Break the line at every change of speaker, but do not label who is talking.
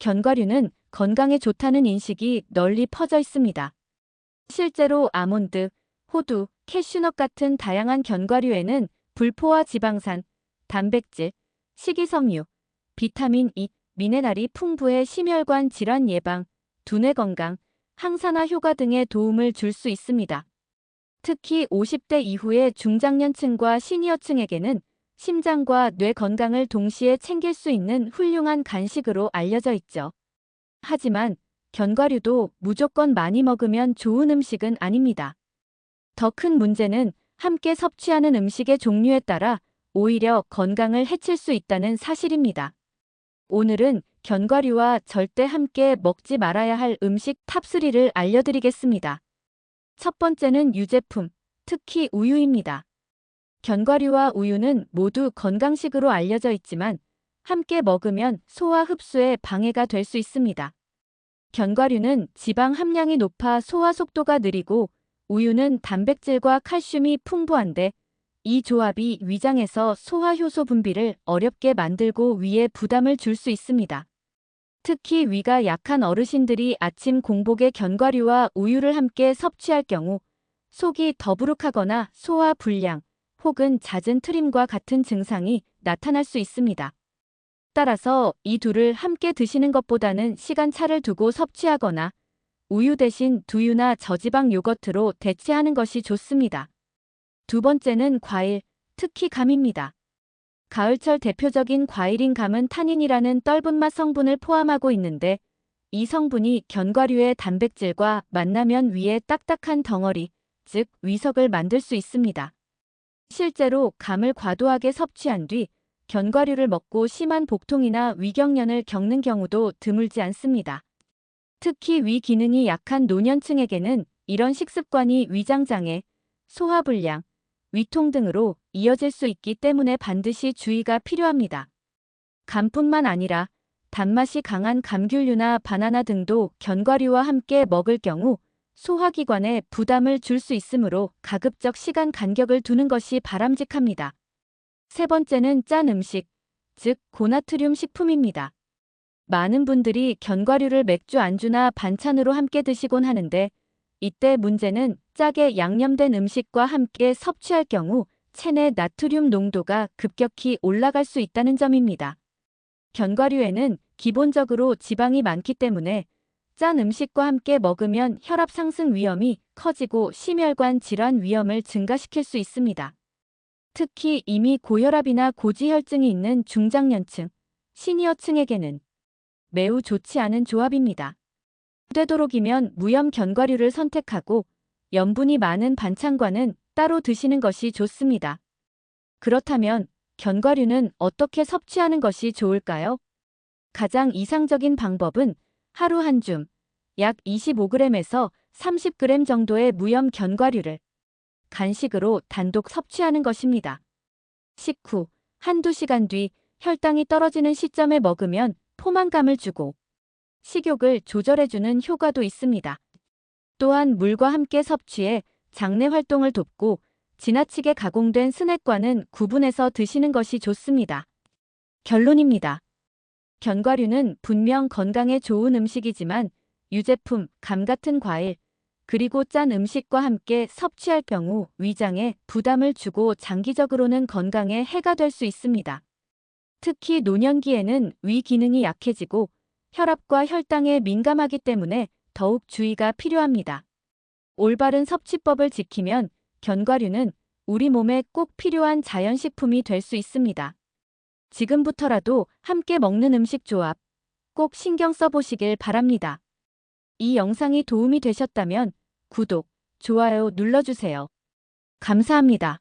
견과류는 건강에 좋다는 인식이 널리 퍼져 있습니다. 실제로 아몬드, 호두, 캐슈넛 같은 다양한 견과류에는 불포화 지방산, 단백질, 식이섬유, 비타민 E, 미네랄이 풍부해 심혈관 질환 예방, 두뇌 건강, 항산화 효과 등에 도움을 줄 수 있습니다. 특히 50대 이후의 중장년층과 시니어층에게는 심장과 뇌 건강을 동시에 챙길 수 있는 훌륭한 간식으로 알려져 있죠. 하지만 견과류도 무조건 많이 먹으면 좋은 음식은 아닙니다. 더 큰 문제는 함께 섭취하는 음식의 종류에 따라 오히려 건강을 해칠 수 있다는 사실입니다. 오늘은 견과류와 절대 함께 먹지 말아야 할 음식 탑3를 알려드리겠습니다. 첫 번째는 유제품, 특히 우유입니다. 견과류와 우유는 모두 건강식으로 알려져 있지만 함께 먹으면 소화 흡수에 방해가 될 수 있습니다. 견과류는 지방 함량이 높아 소화 속도가 느리고 우유는 단백질과 칼슘이 풍부한데 이 조합이 위장에서 소화 효소 분비를 어렵게 만들고 위에 부담을 줄 수 있습니다. 특히 위가 약한 어르신들이 아침 공복에 견과류와 우유를 함께 섭취할 경우 속이 더부룩하거나 소화 불량 혹은 잦은 트림과 같은 증상이 나타날 수 있습니다. 따라서 이 둘을 함께 드시는 것보다는 시간차를 두고 섭취하거나 우유 대신 두유나 저지방 요거트로 대체하는 것이 좋습니다. 두 번째는 과일, 특히 감입니다. 가을철 대표적인 과일인 감은 타닌이라는 떫은 맛 성분을 포함하고 있는데 이 성분이 견과류의 단백질과 만나면 위에 딱딱한 덩어리, 즉 위석을 만들 수 있습니다. 실제로 감을 과도하게 섭취한 뒤 견과류를 먹고 심한 복통이나 위경련을 겪는 경우도 드물지 않습니다. 특히 위 기능이 약한 노년층에게는 이런 식습관이 위장장애, 소화불량, 위통 등으로 이어질 수 있기 때문에 반드시 주의가 필요합니다. 감뿐만 아니라 단맛이 강한 감귤류나 바나나 등도 견과류와 함께 먹을 경우 소화기관에 부담을 줄 수 있으므로 가급적 시간 간격을 두는 것이 바람직합니다. 세 번째는 짠 음식, 즉 고나트륨 식품입니다. 많은 분들이 견과류를 맥주 안주나 반찬으로 함께 드시곤 하는데 이때 문제는 짜게 양념된 음식과 함께 섭취할 경우 체내 나트륨 농도가 급격히 올라갈 수 있다는 점입니다. 견과류에는 기본적으로 지방이 많기 때문에 짠 음식과 함께 먹으면 혈압 상승 위험이 커지고 심혈관 질환 위험을 증가시킬 수 있습니다. 특히 이미 고혈압이나 고지혈증이 있는 중장년층, 시니어층에게는 매우 좋지 않은 조합입니다. 되도록이면 무염 견과류를 선택하고 염분이 많은 반찬과는 따로 드시는 것이 좋습니다. 그렇다면 견과류는 어떻게 섭취하는 것이 좋을까요? 가장 이상적인 방법은 하루 한 줌, 약 25g에서 30g 정도의 무염 견과류를 간식으로 단독 섭취하는 것입니다. 식후 한두 시간 뒤 혈당이 떨어지는 시점에 먹으면 포만감을 주고 식욕을 조절해주는 효과도 있습니다. 또한 물과 함께 섭취해 장내 활동을 돕고 지나치게 가공된 스낵과는 구분해서 드시는 것이 좋습니다. 결론입니다. 견과류는 분명 건강에 좋은 음식이지만 유제품, 감 같은 과일, 그리고 짠 음식과 함께 섭취할 경우 위장에 부담을 주고 장기적으로는 건강에 해가 될 수 있습니다. 특히 노년기에는 위 기능이 약해지고 혈압과 혈당에 민감하기 때문에 더욱 주의가 필요합니다. 올바른 섭취법을 지키면 견과류는 우리 몸에 꼭 필요한 자연식품이 될 수 있습니다. 지금부터라도 함께 먹는 음식 조합 꼭 신경 써보시길 바랍니다. 이 영상이 도움이 되셨다면 구독, 좋아요 눌러주세요. 감사합니다.